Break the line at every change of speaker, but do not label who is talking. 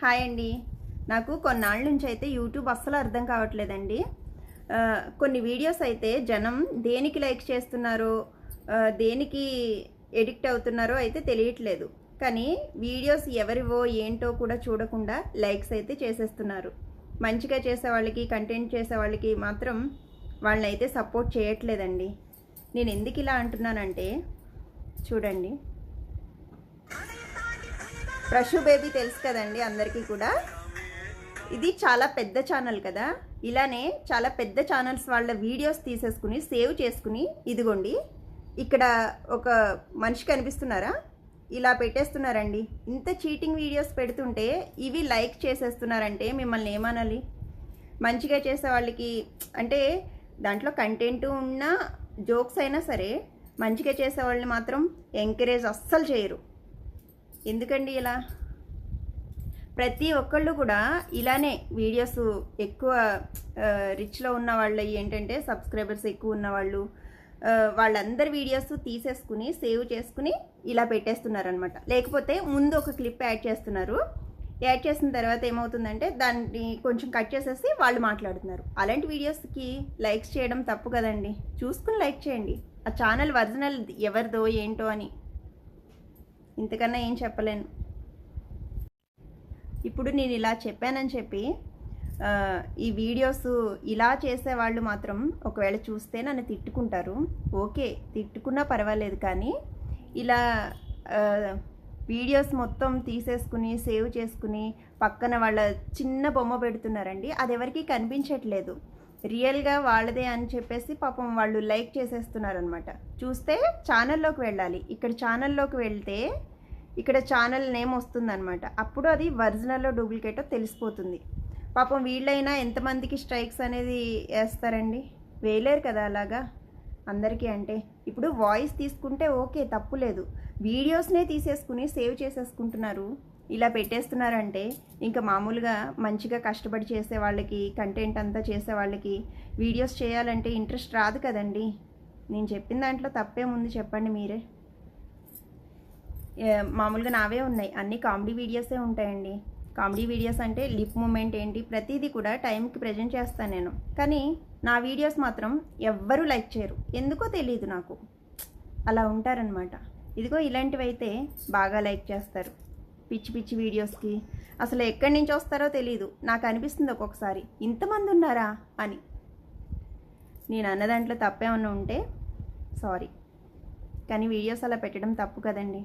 Hi అండి. నాకు కొన్నాళ్ళ నుంచి అయితే యూట్యూబ్ అస్సలు అర్థం కావట్లేదండి. కొన్ని వీడియోస్ అయితే జనం దేనికి లైక్ చేస్తున్నారో దేనికి ఎడిక్ట్ అవుతున్నారో అయితే తెలియట్లేదు. కానీ వీడియోస్ ఎవరివో ఏంటో కూడా చూడకుండా లైక్స్ అయితే చేసేస్తున్నారు. మంచిగా చేసే వాళ్ళకి కంటెంట్ చేసే వాళ్ళకి మాత్రం వాళ్ళని అయితే సపోర్ట్ చేయట్లేదండి. నేను ఎందుకు ఇలా అంటున్నానంటే చూడండి. ప్రశు బేబీ తెలుసు కదండి అందరికీ కూడా. ఇది చాలా పెద్ద ఛానల్ కదా. ఇలానే చాలా పెద్ద ఛానల్స్ వాళ్ళ వీడియోస్ తీసేసుకుని సేవ్ చేసుకుని ఇదిగోండి. ఇక్కడ ఒక మనిషి కనిపిస్తున్నారా? ఇలా పెట్టేస్తున్నారండి. ఇంత చీటింగ్ వీడియోస్ పెడుతుంటే ఇవి లైక్ చేసేస్తున్నారంటే మిమ్మల్ని ఏమనాలి? మంచిగా చేసే వాళ్ళకి అంటే దాంట్లో కంటెంట్ ఉన్న జోక్స్ అయినా సరే మంచిగా చేసే వాళ్ళని మాత్రం ఎంకరేజ్ అస్సలు చేయరు. ఎందుకండి ఇలా? ప్రతి ఒక్కళ్ళు కూడా ఇలానే వీడియోస్ ఎక్కువ రిచ్లో ఉన్న వాళ్ళు ఏంటంటే సబ్స్క్రైబర్స్ ఎక్కువ ఉన్నవాళ్ళు వాళ్ళందరి వీడియోస్ తీసేసుకుని సేవ్ చేసుకుని ఇలా పెట్టేస్తున్నారనమాట లేకపోతే ముందు ఒక క్లిప్ యాడ్ చేస్తున్నారు. యాడ్ చేసిన తర్వాత ఏమవుతుందంటే దాన్ని కొంచెం కట్ చేసేసి వాళ్ళు మాట్లాడుతున్నారు. అలాంటి వీడియోస్కి లైక్స్ చేయడం తప్పు కదండి. చూసుకుని లైక్ చేయండి. ఆ ఛానల్ ఒరిజినల్ ఎవరిదో ఏంటో అని. ఇంతకన్నా ఏం చెప్పలేను. ఇప్పుడు నేను ఇలా చెప్పానని చెప్పి ఈ వీడియోస్ ఇలా చేసే వాళ్ళు మాత్రం ఒకవేళ చూస్తే నన్ను తిట్టుకుంటారు. ఓకే తిట్టుకున్నా పర్వాలేదు కానీ ఇలా వీడియోస్ మొత్తం తీసేసుకుని సేవ్ చేసుకుని పక్కన వాళ్ళ చిన్న బొమ్మ పెడుతున్నారండి అది ఎవరికీ కనిపించట్లేదు. రియల్గా వాళ్ళదే అని చెప్పేసి పాపం వాళ్ళు లైక్ చేసేస్తున్నారనమాట చూస్తే ఛానల్లోకి వెళ్ళాలి. ఇక్కడ ఛానల్లోకి వెళ్తే ఇక్కడ ఛానల్ నేమ్ వస్తుందన్నమాట. అప్పుడు అది ఒరిజినల్లో డూప్లికేటో తెలిసిపోతుంది. పాపం వీళ్ళైనా ఎంతమందికి స్ట్రైక్స్ అనేది వేస్తారండి? వేయలేరు కదా అలాగా? అందరికీ అంటే. ఇప్పుడు వాయిస్ తీసుకుంటే ఓకే తప్పు లేదు. వీడియోస్నే తీసేసుకుని సేవ్ చేసేసుకుంటున్నారు. ఇలా పెట్టేస్తున్నారంటే ఇంకా మామూలుగా మంచిగా కష్టపడి చేసే వాళ్ళకి కంటెంట్ అంతా చేసే వాళ్ళకి వీడియోస్ చేయాలంటే ఇంట్రెస్ట్ రాదు కదండి. నేను చెప్పిన దాంట్లో తప్పేముంది చెప్పండి మీరే. మామూలుగా నావే ఉన్నాయి. అన్ని కామెడీ వీడియోసే ఉంటాయండి. కామెడీ వీడియోస్ అంటే లిప్ మూమెంట్ ఏంటి ప్రతిదీ కూడా టైంకి ప్రజెంట్ చేస్తాను నేను. కానీ నా వీడియోస్ మాత్రం ఎవ్వరూ లైక్ చేయరు. ఎందుకో తెలియదు నాకు. అలా ఉంటారనమాట ఇదిగో ఇలాంటివి అయితే బాగా లైక్ చేస్తారు. పిచ్చి పిచ్చి వీడియోస్కి. అసలు ఎక్కడి నుంచి వస్తారో తెలియదు నాకు అనిపిస్తుంది ఒక్కొక్కసారి. ఇంతమంది ఉన్నారా? అని. నేను అన్న దాంట్లో తప్పేమన్నా ఉంటే సారీ. కానీ వీడియోస్ అలా పెట్టడం తప్పు కదండి.